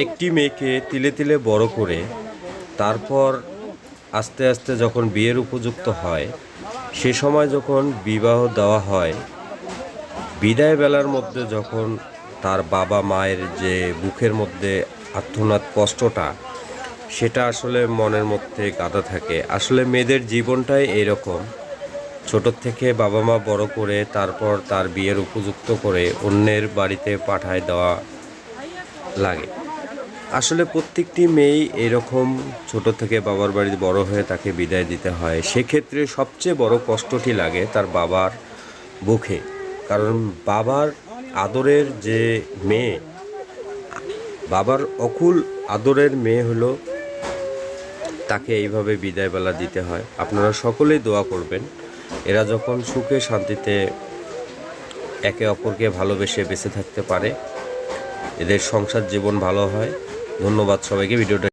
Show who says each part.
Speaker 1: একটি মেয়েকে তিলে তিলে বড় করে, তারপর আস্তে আস্তে যখন বিয়ের উপযুক্ত হয়, সে সময় যখন বিবাহ দেওয়া হয়, বিদায় বেলার মধ্যে যখন তার বাবা মায়ের যে বুকের মধ্যে আত্মনাদ কষ্টটা, সেটা আসলে মনের মধ্যে গাদা থাকে। আসলে মেয়েদের জীবনটাই এরকম। ছোট থেকে বাবা মা বড় করে, তারপর তার বিয়ের উপযুক্ত করে অন্যের বাড়িতে পাঠায় দেওয়া লাগে। আসলে প্রত্যেকটি মেয়েই এরকম ছোট থেকে বাবার বাড়িতে বড় হয়ে তাকে বিদায় দিতে হয়। সেক্ষেত্রে সবচেয়ে বড় কষ্টটি লাগে তার বাবার বুকে। কারণ বাবার আদরের যে মেয়ে, বাবার অকুল আদরের মেয়ে হলো তাকে এইভাবে বিদায়বেলা দিতে হয়। আপনারা সকলেই দোয়া করবেন, এরা যখন সুখে শান্তিতে একে অপরকে ভালোবেসে বেঁচে থাকতে পারে, এদের সংসার জীবন ভালো হয়। ধন্যবাদ সবাইকে ভিডিওটা